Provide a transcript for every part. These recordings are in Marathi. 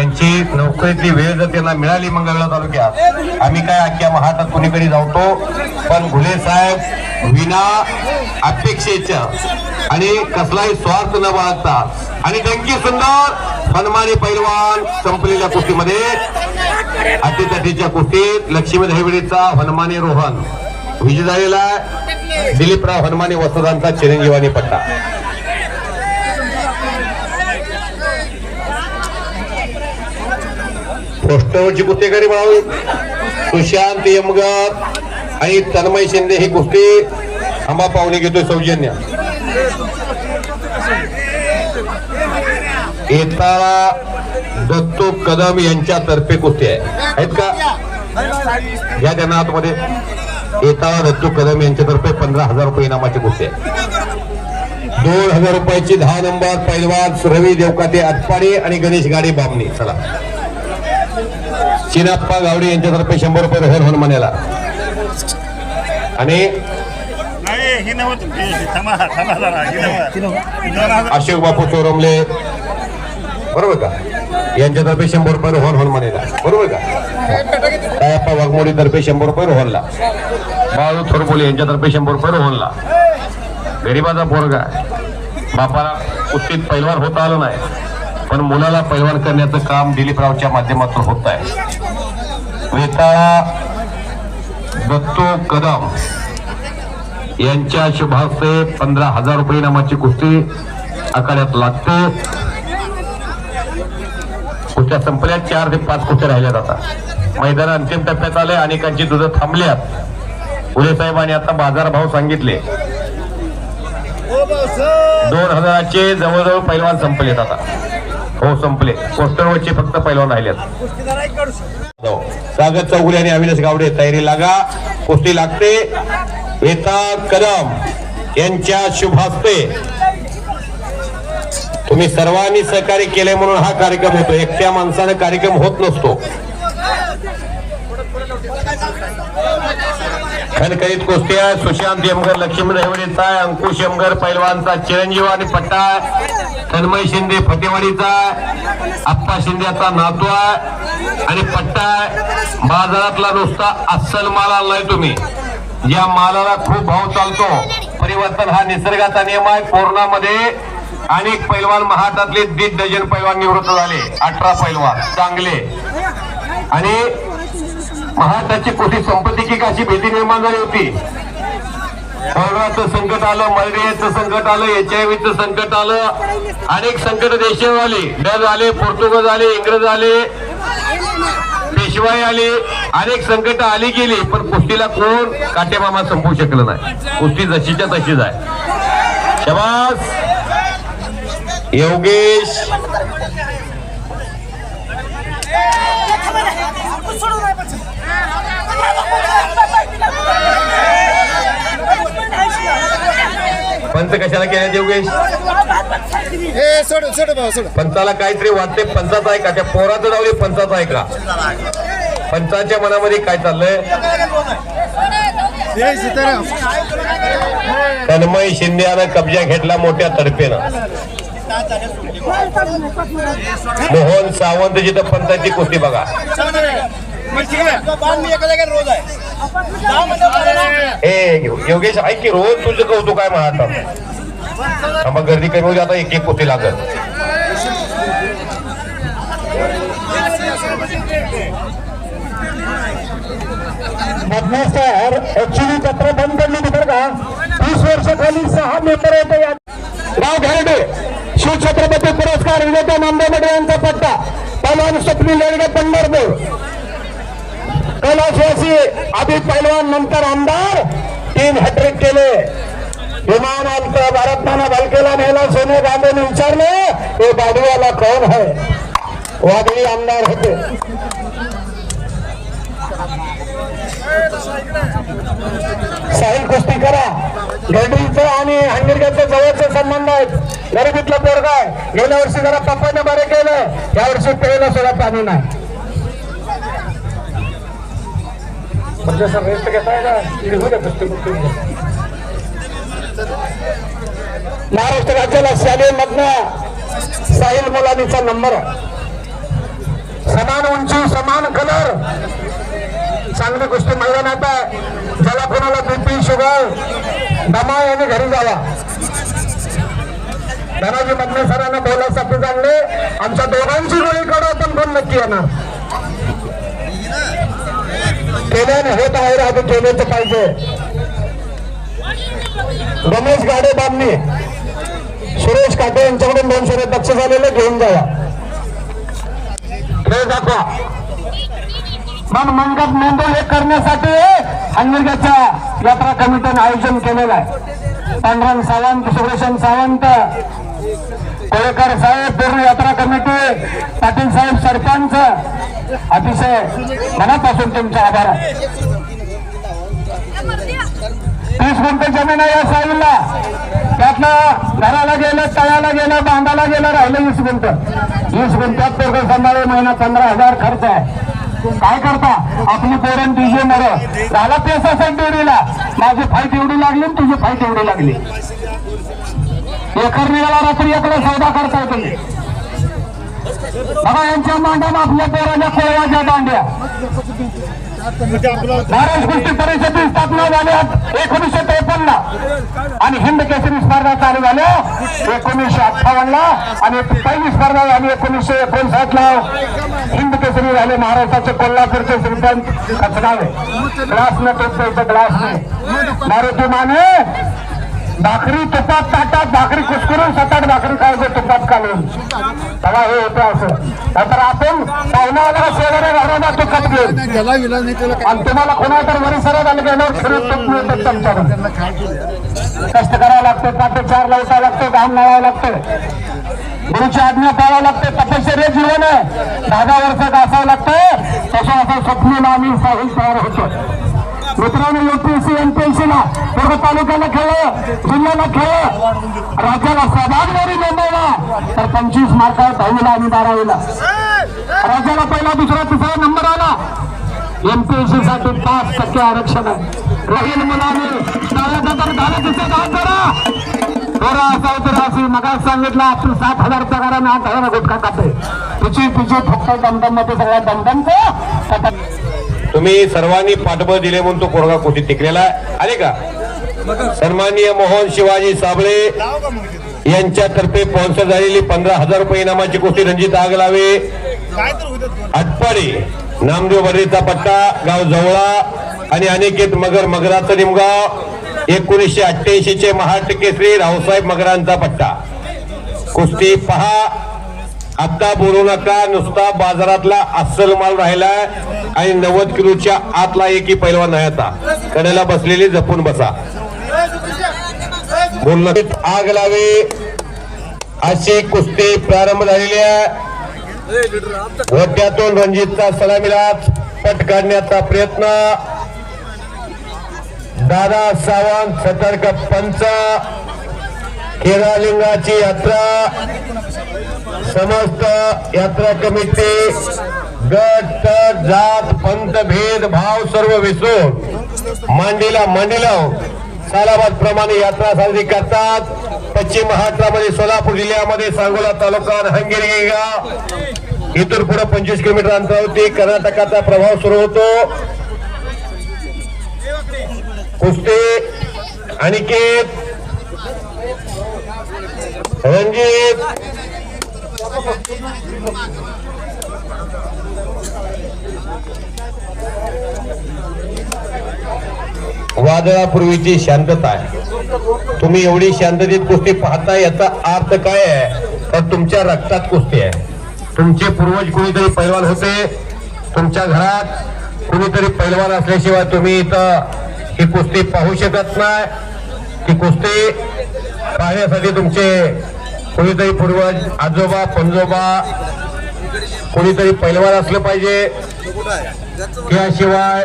त्यांची नोकरीतली वेळ जर त्यांना मिळाली मंगळवेढा तालुक्यात आम्ही काय अख्ख्या महाराष्ट्रात कुणीकडे जावतो पण घुले साहेब विना अपेक्षेच्या आणि कसलाही स्वार्थ न बाळगता आणि डंकी सुंदर सन्मानी पैलवान संपलेल्या कुस्तीमध्ये अटीतटीच्या कुस्तीत लक्ष्मी दहिवडीचा हनुमानी रोहन. विजय झालेला आहे. दिलीपराव हनुमानी वसुदांचा चिरंजीवानी पट्टा. पोस्टरवरची कुस्तीकारी मिळावी सुशांत यमगर आणि तन्मय शिंदे ही कुस्ती आम्हा पाहुणे घेतोय सौजन्य. येताळा दत्तू कदम यांच्यातर्फे कुस्ती आहे. आहेत का? या त्यांना आतमध्ये येताळा दत्तू कदम यांच्यातर्फे पंधरा हजार रुपये इनामाची कुस्ती आहे. दोन हजार रुपयाची दहा नंबर पैलवान रवी देवकाते आटपाडे आणि गणेश गाडी बामणी. चला. चिनाप्पा गावडे यांच्यातर्फे शंभर रुपये रोहन हनुमानेला आणि अशोक बापू चोरमले. बरोबर का? यांच्यातर्फे शंभर रुपये रोहन हनुमानेला बरोबर का? कायप्पा वाघमोडी तर्फे शंभर रुपये रोहनला. बाळू थोरबोले यांच्यातर्फे शंभर रुपये रोहनला. गरीबाचा पोरगा. बापाला कुस्तीत पैलवान होता आलं नाही. पण मुलाला पैलवान करण्याचं काम दिलीपरावच्या माध्यमातून होत आहे. वेताळा दत्तो कदम यांच्या शुभास्ते पंधरा हजार रुपये इनामाची कुस्ती आखाड्यात लागते. कुस्त्या संपल्या चार ते पाच कुस्त्या राहिल्यात आता. मैदान अंतिम टप्प्यात आले अनेकांची दुधं थांबल्यात. पुले साहेबांनी आता बाजारभाव सांगितले. दोन हजाराचे जवळजवळ पैलवान संपलेत आता. हो संपले. कोस्टरवरचे फक्त पैलवान राहिलेत. जाऊ. चौगुले आणि अविनाश गावडे. तयारी लागा. कुस्ती लागते. वेता कदम यांच्या शुभ हस्ते तुम्ही सर्वांनी सहकार्य केले म्हणून हा कार्यक्रम होतो. एकट्या माणसानं कार्यक्रम होत नसतो. खनखरीत कुस्त्या सुशांत यमगर लक्ष्मी रेवडीचा आहे, अंकुश यमगर पैलवानचा चिरंजीव आणि पट्टा आहे. तन्मय शिंदे फतेवाडीचा आहे, आप्पा शिंदेचा नातू आहे आणि पट्टा आहे बाजारातला नुसता अस्सल माल आणलाय तुम्ही. या मालाला खूप भाव चालतो. परिवर्तन हा निसर्गाचा नियम आहे. कोरोनामध्ये अनेक पैलवान महाराष्ट्रातले दीड डझन पैलवान निवृत्त झाले. अठरा पैलवान चांगले. आणि महाराष्ट्राची कुठे संपत्ती की कशी भीती निर्माण झाली होती कोरोनाचं संकट आलं मलेरियाचं संकट आलं एच आय व्हीचं संकट आलं अनेक संकट देशावर आले डर आले पोर्तुगज आले इंग्रज आले पेशवाई आले अनेक संकट आली गेली पण कुस्तीला कोण काटेमामा संपवू शकलं नाही कुस्ती जशीच्या तशीच आहे शबास योगेश पंच कशाला केल्या योगेश? ए सोड सोड भाऊ सोड. पंचाला काहीतरी वाटते पंचाचा आहे का त्या पोराचं लिह पंचाचा आहे का पंचाच्या मनामध्ये काय चाललंय? तन्मय शिंदेनं कब्जा घेतला मोठ्या तडफेनं. मोहन सावंत जिथं पंचाची कुस्ती बघा. मी रोज आहे ए योगेश ऐक की रोज तुझं कौतुक आहे महाराष्ट्रात मग गर्दी कमी होती आता एक एक कुस्ती लागत। सर ऍक्च्युली जत्रा बंद पडली बरं का वीस वर्षाखाली सहा मेंबर होते शिवछत्रपती पुरस्कार विजेता यांचा पट्टा पैलवान स्वप्नी लेडगे पंढरपूर कैलासवासी आधी पैलवान नंतर आमदार तीन हॅट्रिक केले. विमान आमचं भारतमाना बालकेला नेला सोने गांधीने विचारले हे बाडीवाला कोण है? वादळी आमदार होते. साहिल कुस्ती करा गडरीचं आणि हंगरग्याचं जवळचे संबंध आहेत. गरिबीतला पोरगा आहे. गेल्या वर्षी जरा पप्पाने बरे केलं. या वर्षी प्यायला सुद्धा पाणी नाही. म्हणजे सर रेस्ट घेताय का महाराष्ट्र राज्याला शालेय मधन साहिल मुलानीचा नंबर समान उंची समान कलर चांगली गोष्टी मैदानात आहे ज्याला कोणाला बीपी शुगर दमा याने घरी जावा धनाजी मधने सरांना बोलायसाठी चांगले आमच्या दोघांची गोळी काढू पण कोण नक्की येणार केल्याने होत आहे राहते केल्याचं पाहिजे. रमेश गाडे बामणी. सुरेश काटे यांच्याकडून दोन शर्यत दक्ष झालेले घेऊन जावा खेळ दाखवा. मग मंगत मेंदू हे करण्यासाठी अंगिरग्याच्या यात्रा कमिटीने आयोजन केलेलं आहे. पांढरंग सावंत सुरेशन सावंत कोळेकर साहेब पूर्ण यात्रा कमिटी पाटील साहेब सरपंच अतिशय मनापासून तुमचा आभार आहे. तीस गुंठ जमीन आहे या साईडला. त्यातलं घराला गेलं तळ्याला गेलं बांधाला गेलं राहिलं वीस गुंठ. वीस गुंठ्यात पोरग सांभाळे महिना पंधरा हजार खर्च आहे. काय करता? आपली पोरण तुझे मर. झाला पैसा डेअरीला माझी फाईट एवढी लागली तुझी फाईट एवढी लागली. एकर निघाला रात्री इकडे सौदा करताय तुम्ही. बघा यांच्या मांडा आपल्या पोराच्या कोळ्याच्या दांड्या. महाराज कुस्ती परिषदेची स्थापना झाली एकोणीसशे त्रेपन्न आणि हिंद केसरी स्पर्धा चालू झाल्या हो. एकोणीसशे अठ्ठावन्न ला आणि पहिली स्पर्धा झाली एकोणीसशे एकोणसाठ ला हो. हिंद केसरी झाले महाराष्ट्राचे कोल्हापूरचे श्रीकांत कचनावे ग्लास न ग्लास नाही. मारुती माने भाकरी तुपात ताटात भाकरी कुसकरून सात आठ भाकरी खायचं तुपात काढून तेव्हा हे होतं असं. नंतर आपण पाहुण्याला शेजाऱ्या घराला तुपात घेऊन. आणि तुम्हाला कोणा तर वरी सरळ आलं गेल्यावर खरंच तूप मिळतं तुमच्याकडून कष्ट करावं लागतं पाटे चार लावता लागतं घाम लावावं लागतं. गुरुची आज्ञा पाळावं लागते तपश्चर्य जीवन आहे. दहा वर्षात असावं लागतं. तसं असं स्वप्न आम्ही साहिल तयार होतो. मित्रांनो युपीएससी एमपीएससी ला सर्व तालुक्याला खेळलं जिल्ह्याला खेळलं राज्याला सभागवारी नोंदवला. तर पंचवीस मार्क दहावीला आणि बारावीला. राज्याला पहिला दुसरा तिसरा नंबर आला. एमपीएससी साठी पाच टक्के आरक्षण आहे. राहील मुलांनी तर झालं तिथे काय करा बरं असावं तर मगा सांगितलं आपण सात हजार पगाराने आठ हजार गुटखा खाते तिची तिची फक्त दमदममध्ये सगळ्या दमदमचं. तुम्ही सर्वांनी पाठबळ दिले म्हणून तो कोरगा कोटी टिकलेला आले का? सन्माननीय मोहन शिवाजी साबळे यांच्यातर्फे स्पॉन्सर झालेली पंधरा हजार रुपये इनामाची कुस्ती रणजित आग लावे. तर आटपाडी नामदेव बर्रीचा पट्टा गाव जवळा आणि अनिकेत मगर मगराचं निमगाव. एकोणीसशे अठ्ठ्याऐंशी चे महाराष्ट्र केसरी रावसाहेब मगरांचा पट्टा. कुस्ती पहा. आता बोलू नका नुसता बाजारातला अस्सल माल राहिलाय आणि नव्वद किलोच्या आतला एकही पैलवान नाही आता. कडेला बसलेली जपून बसा. बोलणं आग लावे. अशी कुस्ती प्रारंभ झालेली आहे. वड्यातून रणजितचा सलामीलाच पट काढण्याचा प्रयत्न. दादा सावंत सतर्क पंच. केरालिंगाची यात्रा समस्त यात्रा कमिटी गट तट जात पंत भेद भाव सर्व विसरून मांडीला मांडीला सालाबाद प्रमाणे यात्रा साजरी करतात. पश्चिम महाराष्ट्रामध्ये सोलापूर जिल्ह्यामध्ये सांगोला तालुका हंगेरी गाव इथून पुढे पंचवीस किलोमीटर अंतरावरती कर्नाटकाचा प्रभाव सुरू होतो. कुस्ती अनिकेत रणजित. वादळापूर्वीची शांतता आहे. तुम्ही एवढी शांततेत कुस्ती पाहता याचा अर्थ काय आहे? तर तुमच्या रक्तात कुस्ती आहे. तुमचे पूर्वज कोणीतरी पैलवान होते. तुमच्या घरात कोणीतरी पैलवान असल्याशिवाय तुम्ही इथं ही कुस्ती पाहू शकत नाही. ती कुस्ती पाहण्यासाठी तुमचे कोणीतरी पूर्वज आजोबा पंजोबा कोणीतरी पैलवान असलं पाहिजे. त्याशिवाय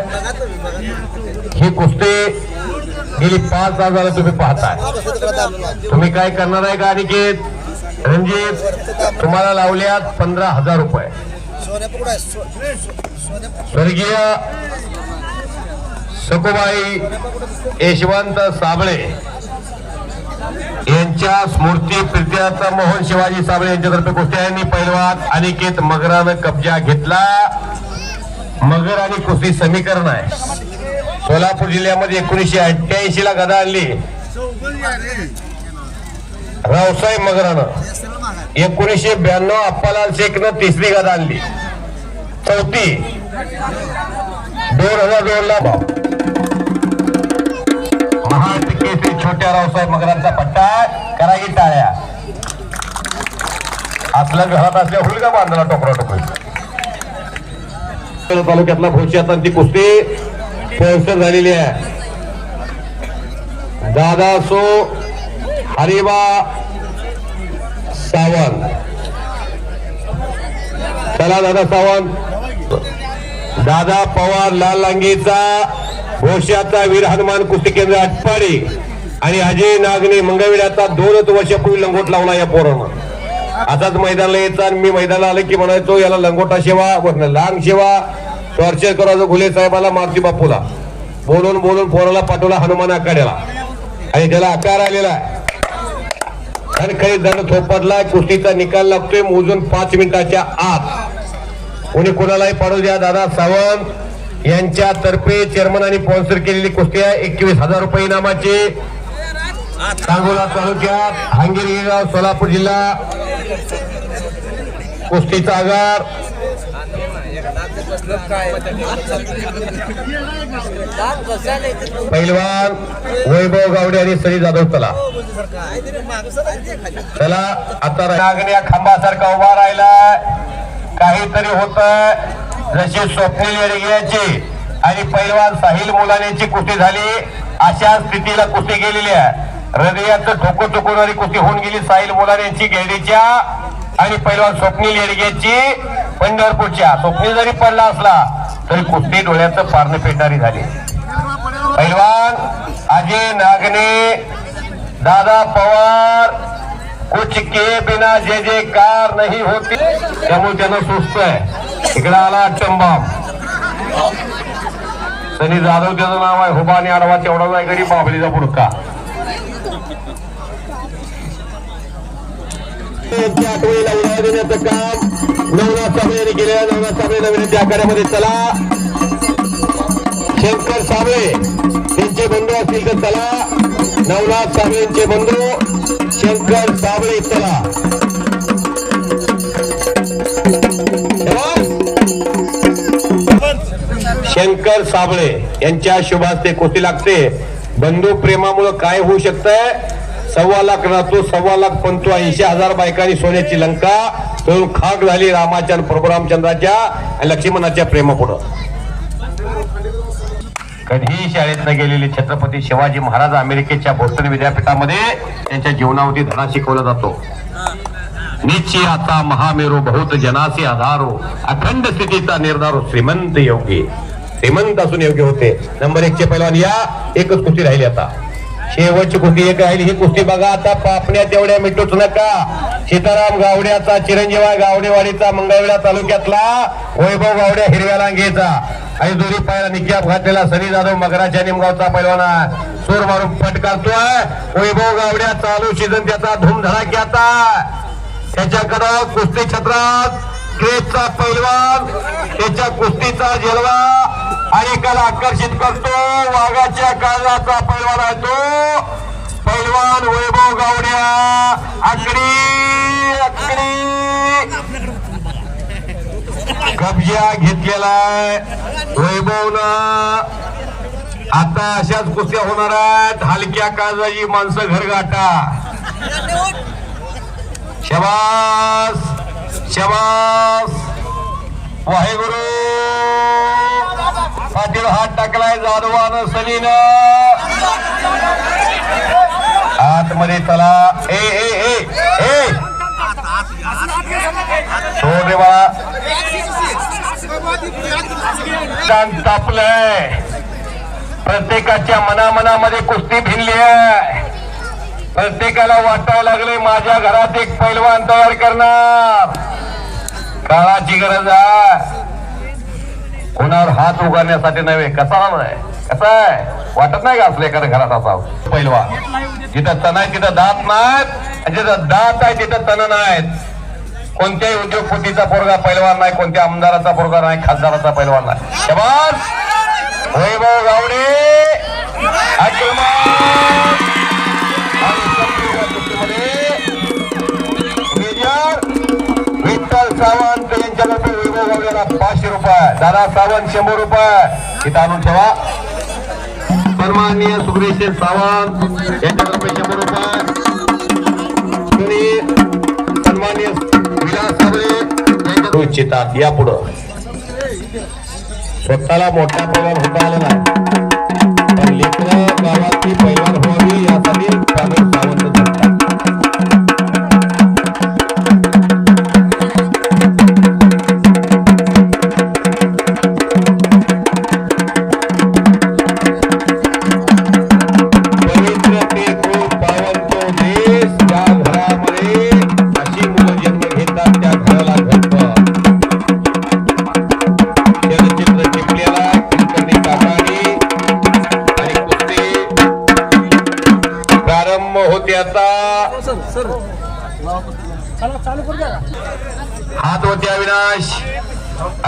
ही कुस्ती गेली पाच हजार तुम्ही पाहताय. तुम्ही काय करणार आहे का अनिकेत? रणजित तुम्हाला लावल्यात पंधरा हजार रुपये. स्वर्गीय सकुबाई यशवंत साबळे. यांच्या स्मृती प्रित्यर्थ मोहन शिवाजी साबळे यांच्यातर्फे कुस्त्यांनी पैलवान अनिकेत मगरानं कब्जा घेतला. मगर आणि कुस्ती समीकरण आहे. सोलापूर जिल्ह्यामध्ये एकोणीसशे अठ्ठ्याऐंशी ला गदा आणली. रावसाहेब मगरानं एकोणीसशे ब्याण्णव अप्पालाल शेखनं तिसरी गदा आणली. चौथी दोन हजार दोन ला महाटिकेश्री छोट्या रावसाहेब मगरांचा पट्टा करागी टाळ्या. आपल्या घरात असल्या होईल का बांधला टोकरा टोकरी तालुक्यातला भोश्यात ती कुस्ती पोहोचर झालेली आहे. दादा सो हरिबा सावंत. चला दादा सावंत. दादा पवार लाल लांगीचा भोश्याचा वीर हनुमान कुस्ती केंद्र आटपाडी. आणि अजय नागणे मंगळवेड्याचा दोनच वर्षापूर्वी लंगोट लावला या पोरानं. आताच मैदानाला यायचा आणि मी मैदानाला आलं की म्हणायचो याला लंगोटा सेवा लांग सेवा टॉर्चर करायचो घुले साहेबाला मारुती बापूला. बोलून बोलून पोराला पाठवला हनुमान आकाराला आणि त्याला आकार आलेला आहे. आणि काही दंड थोपटला कुस्तीचा निकाल लागतोय मोजून पाच मिनिटाच्या आत. कोणी कोणालाही पाडू द्या दादा सावंत यांच्या तर्फे चेअरमन आणि स्पॉन्सर केलेली कुस्ती आहे. एकवीस हजार रुपये इनामाची. सांगोला तालुक्यात हंगेरी गाव सोलापूर जिल्हा. कुस्तीचा आगार. पहिलवान वैभव गावडे आणि सई जाधव तला. चला आता नागण्या खांबासारखा उभा राहिला काहीतरी होत जशी स्वप्नील रेगियाची आणि पहिलवान साहिल मुलानेची कुस्ती झाली अशा स्थितीला कुस्ती गेलेली आहे. हृदयाचं ठोको चुकवणारी कुस्ती होऊन गेली. साहिल मुलानेची गेडीच्या आणि पैलवान स्वप्नील येडगेची पंढरपूरच्या. स्वप्नील जरी पडला असला तरी कुस्ती डोळ्याचं पारणं पेटारी झाली. पैलवान अजय नागने दादा पवार कुछ के बिना जे जे कार नाही होती. त्यामुळे त्यांना सुस्त आहे. इकडे आला टंबाम सनी जाधव त्याचं नाव आहे. हुबानी आडवा तेवढा नाही गरीब बाबलीचा बुडका. त्यांच्या आठवणीला देण्याचं काम नवनाथ साबळे केलेल्या नवनाथ साबळे नवीन आखाड्यामध्ये चला शंकर साबळे त्यांचे बंधू असतील तर चला नवनाथ साबळेंचे बंधू शंकर साबळे चला शंकर साबळे यांच्या शुभास्ते कुस्ती लागते. बंधू प्रेमामुळे काय होऊ शकतंय? सव्वा लाख राहतो सव्वा लाख पंचो ऐंशी हजार बायकांनी सोन्याची लंका तळून खाक झाली रामाच्या प्रभू प्रभुरामचंद्राच्या आणि लक्ष्मणाच्या प्रेमापुढं. कधीही शाळेत न गेलेले छत्रपती शिवाजी महाराज अमेरिकेच्या बोस्टन विद्यापीठामध्ये त्यांच्या जीवनावधी धडा शिकवला जातो. निश्चयाचा महामेरू बहुत जनासी आधारो अखंड स्थितीचा निर्धारो श्रीमंत योगी. श्रीमंत असून योग्य होते. नंबर एक चे पैलवान या एकच कुस्ती राहिली आता. शेवटची कुस्ती एक राहील ही कुस्ती बघा आता पापण्या तेवढ्या मिटूच नका. सीताराम गावड्याचा चिरंजीवा गावडेवाडीचा मंगळवेढा तालुक्यातला वैभव गावड्या हिरव्या लांगेचा. आणि दोन्ही पायाला निक्याप घातलेला सनी जाधव मगराच्या निमगावचा पैलवाना. सूर मारून फटकारतोय. वैभव गावड्या चालू सीझन त्याचा धूमधडाक्याचा त्याच्याकडं कुस्ती छत्रात क्रेजचा पैलवान त्याच्या कुस्तीचा जलवा. अनेकाला आकर्षित करतो. वाघाच्या काळाचा पैलवान आहे तो. पैलवान वैभव गावड्या. आकडी आकडी. कब्जा घेतलेला आहे वैभवनं. आता अशाच कुस्त्या होणार आहेत. हलक्या काळजाची माणसं घर गाठा शबास शबास. वाहेगुरु. हात टाकलाय जाधवानं सलीनं. आतमध्ये चला. ए ए ए ए. सोड रे बाळा कान तापलंय. प्रत्येकाच्या मनामनामध्ये कुस्ती भिनली आहे. प्रत्येकाला वाटायला लागले माझ्या घरात एक पैलवान तयार करणार. काळाची गरज आहे. कोणावर हात उगारण्यासाठी नव्हे. कसा आहे? कसा आहे? वाटत नाही का असले एखाद्या घरात असावं? पहिलवा जिथं तण आहे तिथं दात नाहीत. आणि जिथं दात आहे तिथं तण नाहीत. कोणत्याही उद्योगपतीचा पोरगा पैलवान नाही कोणत्या आमदाराचा पोरगा नाही खासदाराचा पैलवान नाही. शबास! वैभव गावडे! विठ्ठल सावंत यांच्या पाचशे रुपये. दादा सावंत शंभर रुपये. इथं आणून ठेवा. सन्माननीय सुग्रेश सावंत यांच्याकडे शंभर रुपये. सन्माननीय विलास साबळे इच्छितात या पुढं. स्वतःला मोठा पैलवान होता आला नाही पण लेकरं गावातली पैलवान व्हावी यासाठी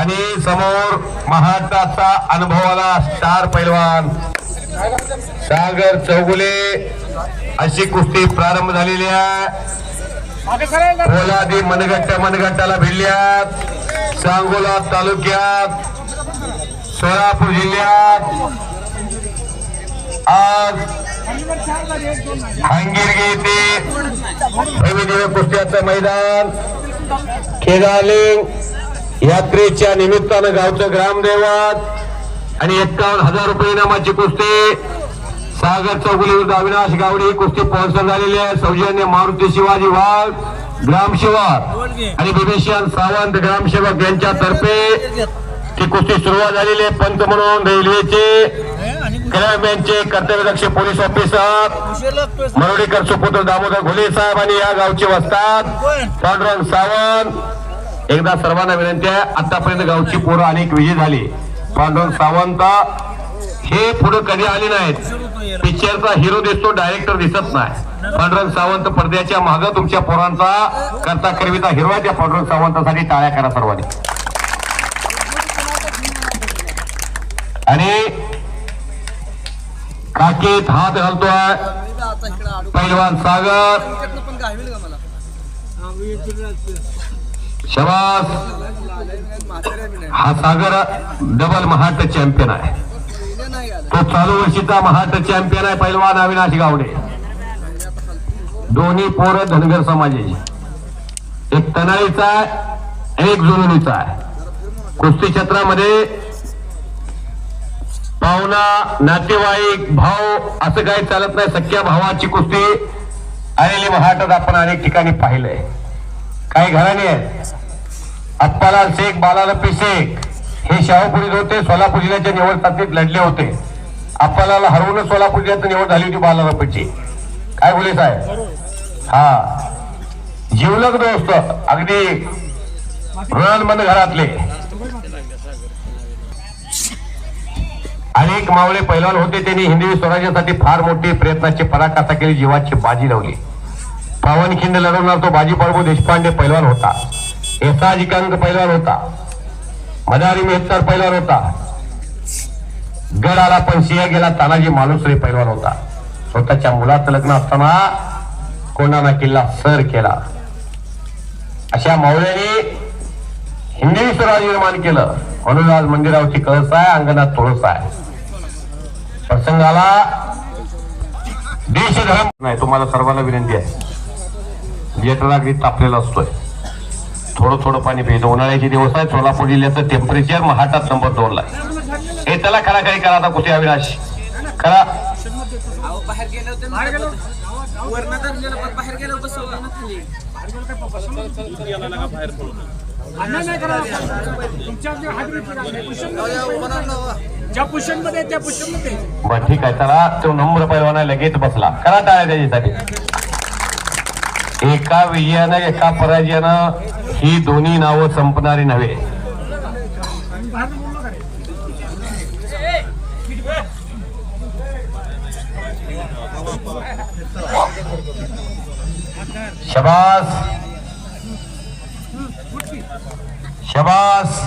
आणि समोर महाराष्ट्राचा अनुभवाला स्टार पैलवान. सागर चौगुले अशी कुस्ती प्रारंभ झालेली आहे. पोलादी मनगट्ट्या मनगट्ट्याला भिडल्यात. सांगोला तालुक्यात. सोलापूर जिल्ह्यात. आज हांगिरगे येथे भव्यदिव्य कुस्त्याचं मैदान. खेदालिंग यात्रेच्या निमित्तानं गावचं ग्रामदेवत आणि एक्कावन्न हजार रुपये इनामाची कुस्ती. सागर चौगुली अविनाश गावडे कुस्ती स्पॉन्सर झालेली आहे. सौजन्य मारुती शिवाजी वाघ ग्रामसेवक आणि बिभीषण सावंत ग्रामसेवक यांच्यातर्फे ती कुस्ती सुरुवात झालेली आहे. पंत म्हणून रेल्वेचे कल्याणचे कर्तव्यदक्ष पोलीस ऑफिसर मरोडीकर सुपुत्र दामोदर घोले साहेब आणि या गावचे वस्तात पांडुरंग सावंत एकदा सर्वांना विनंती आहे आतापर्यंत गावची पोरं अनेक विजय झाली. पांडुरंग सावंत हे पुढे कधी आले नाहीत. पिक्चरचा हिरो दिसतो डायरेक्टर दिसत नाही. पांडुरंग सावंत पडद्याच्या माग तुमच्या पोरांचा करता करविता हिरो आहे त्या पांडुरंग सावंतासाठी टाळ्या करा सर्वांनी. आणि काकीत हात घालतोय. पैलवान सागर. शबास हा सागर डबल महाट चॅम्पियन आहे. तो चालू वर्षीचा महाट चॅम्पियन आहे पैलवान अविनाश गावडे. दोन्ही पोरं धनगर समाजाची. एक तनाळीचा आहे एक जुनुनीचा आहे. कुस्ती क्षेत्रामध्ये पाहुणा नातेवाईक भाऊ असं काही चालत नाही. सख्या भावाची कुस्ती आलेली महाराष्ट्रात आपण अनेक ठिकाणी पाहिलंय. काही घराणे आहेत. अप्पालाल शेख बालाल शेख. हे शाहूपुरीत होते सोलापूर जिल्ह्याच्या निवड चाचणीत लढले होते. अप्पालाल हरवून सोलापूर जिल्ह्यात निवड झाली होती बालालपीची काय बोले साहेब? हा. जीवलग दोस्त अगदी ऋणांमंद घरातले. अनेक मावळे पैलवान होते त्यांनी हिंदवी स्वराज्यासाठी फार मोठी प्रयत्नाची पराकाष्ठा केली जीवाची बाजी लावली. पावनखिंड लढवणार तो बाजीप्रभू देशपांडे पैलवान होता. एसाजिकांत पैलवान होता. मदारी मेहतर पैलवान होता. गड आला पण सिंह गेला तानाजी मालुसरे पैलवान होता. स्वतःच्या मुलाचं लग्न असताना कोणाना किल्ला सर केला. अशा मावळ्यांनी हिंदवी स्वराज निर्माण केलं. म्हणून आज मंदिरावरची कळस आहे अंगणात तुळस आहे. प्रसंगाला देशधर्म नाही तुम्हाला सर्वांना विनंती आहे. जेठला अगदी तापलेला असतोय. थोडं थोडं पाणी प्यायचं. उन्हाळ्याचे दिवस आहे सोलापूर जिल्ह्याचं टेम्परेचर महाटात नंबर दोन ला आहे. हे त्याला खरा काही करा आता कुठे अविनाश. करा बाहेर गेलं होतं वरनं धरलेलं पण बाहेर गेलं बसवलं ना. खाली ज्या पुष्णमध्ये त्या पुष्णमध्ये. बर ठीक आहे चला. तो नम्र पैलवाना लगेच बसला. करा टाळ्या त्याच्यासाठी. एका विजयानं एका पराजयानं ही दोन्ही नावं संपणारी नव्हे. शबास. शबास.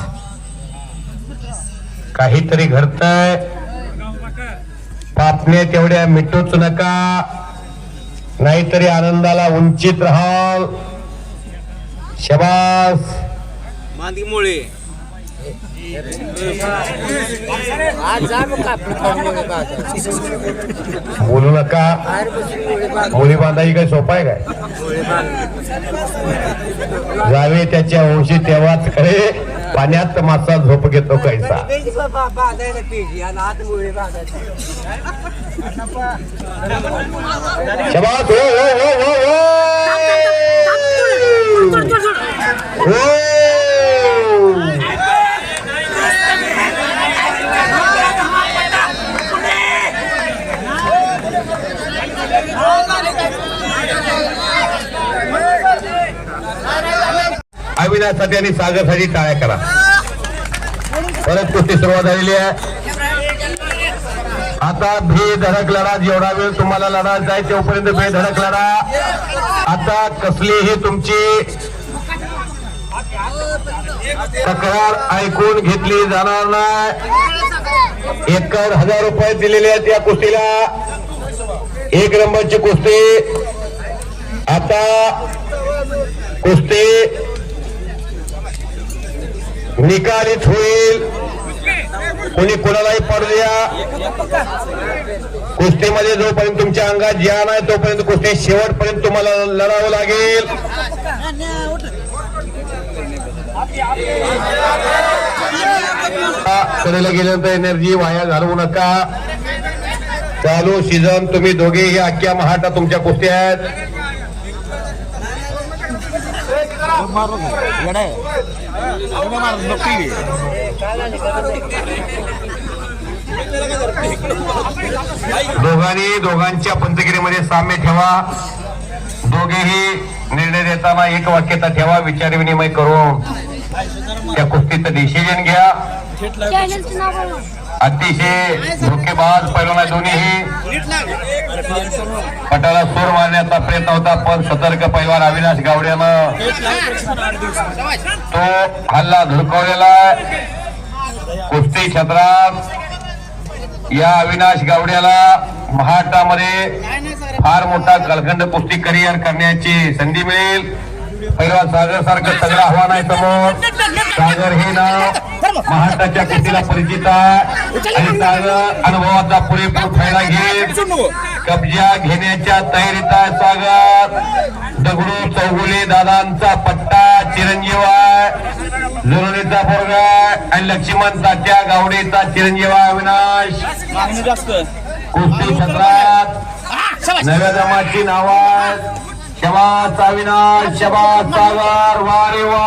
काहीतरी घडतंय. पापण्या तेवढ्या मिटूच नका. नाहीतरी आनंदाला उंचीत राहाल. शबास. मांदी मुळे बोलू नका. मुली बांधाई काय सोपा आहे काय? जावे त्याच्या वंशी तेव्हाच खरे पाण्यात मासा झोप घेतो कैसा शबास हो हो हो हो हो हो विनासाठी आणि सागरसाठी टाळ्या करा. परत कुस्ती सुरुवात झालेली आहे? आता बेधडक लढा जेवढा वेळ तुम्हाला लढायचा आहे तेवढपर्यंत बेधडक लढा. आता कसलीही तुमची तक्रार ऐकून घेतली जाणार नाही. एकर हजार रुपये दिलेले आहेत या कुस्तीला. एक नंबरची कुस्ती. आता कुस्ती निकालीत होईल. कोणी कोणालाही पडू द्या. कुस्तीमध्ये जोपर्यंत तुमच्या अंगात ज्ञान आहे तोपर्यंत कुस्ती शेवटपर्यंत तुम्हाला लढावं लागेल. कडेला गेल्यानंतर एनर्जी वाया घालवू नका. चालू सीझन तुम्ही दोघे या अख्ख्या महाटा तुमच्या कुस्ती आहेत. दोघांनी दोघांच्या पंचगिरीमध्ये साम्य ठेवा. दोघेही निर्णय देताना एक वाक्यता ठेवा विचार विनिमय करून त्या कुस्तीचं डिसिजन घ्या. अतिशय धोकेबाज पैलवान दोन्हीही पटाला सूर मारण्याचा प्रयत्न होता पण सतर्क पैलवान अविनाश गावड्यानं तो हल्ला धुडकावलेला कुस्ती क्षेत्रात या अविनाश गावड्याला महाराष्ट्रामध्ये फार मोठा कालखंड कुस्ती करिअर करण्याची संधी मिळेल. पैलवान सागर सारखं सगळं आव्हान आहे समोर. सागर हे नाव महाराष्ट्राच्या कुस्तीला परिचित आहे? आणि सागर अनुभवाचा पुरेपूर फायदा घेत कब्जा घेण्याच्या तयारीत आहे सागर. दगडू चौगुले दादांचा पट्टा चिरंजीव आहे. जुनुनीचा पोरगा आणि लक्ष्मण तात्या गावडेचा चिरंजीव आहे अविनाश. कुस्ती क्षेत्रात नव्या जमाची नाव अविनाश शबास सागर वारे वा.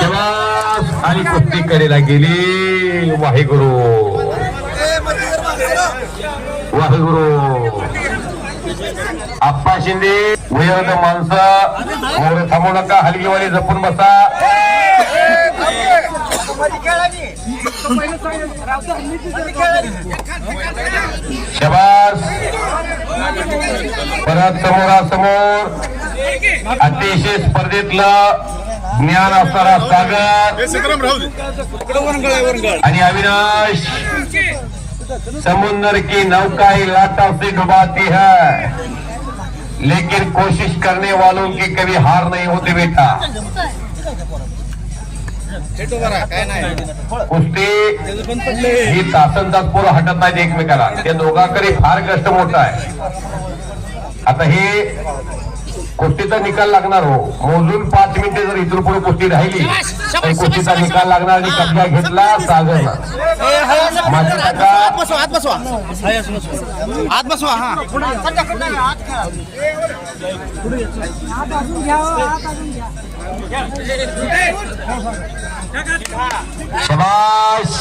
शबास आणि कुस्ती कडेला गेली वाहेगुरु. वाहेगुरु. आप्पा शिंदे वयोवृद्ध माणसं. मोर थांबू नका हलगीवाली जपून बसा. शबास. परत समोरासमोर. अतिशय स्पर्धेतलं ज्ञान असणारा सागर. आणि अविनाश. समुंदर की नौका ही लाटा से डुबाती है. लेकिन कोशिश करने वालों की कभी हार नहीं होती बेटा. कुस्ती ही तासन तास पोरं हटत नाहीत एकमेकाला. त्या दोघांकडे फार कष्ट मोठा आहे. आता हे कुस्तीचा निकाल लागणार हो. मोजून पाच मिनिटे जर इथून पुढे कुस्ती राहिली तर कुस्तीचा निकाल लागणार आणि कब्जा घेतला सागरला. माझ्या काका शबाश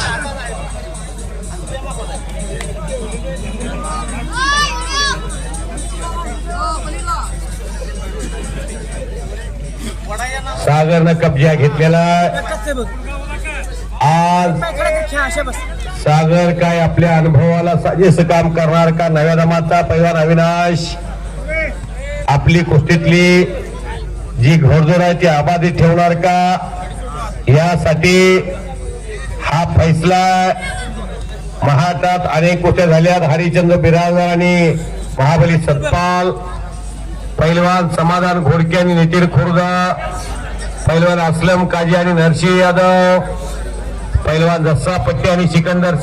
सागरनं कब्जा घेतलेला. आज सागर काय आपल्या अनुभवाला साजेस काम करणार का? नव्या दमाचा पैलवान अविनाश आपली कुस्तीतली जी घोडदौड आहे ती अबाधित ठेवणार का? यासाठी हा फैसला महाराष्ट्रात अनेक गोष्टी झाल्यात. हरिचंद्र बिराजदार आणि महाबली सतपाल पैलवान समाधान घोडके आणि नितीन खुर्द पैलवान असलम काजी आणि नरसिंह यादव पैलवान जस्सा पट्टे आणि सिकंदर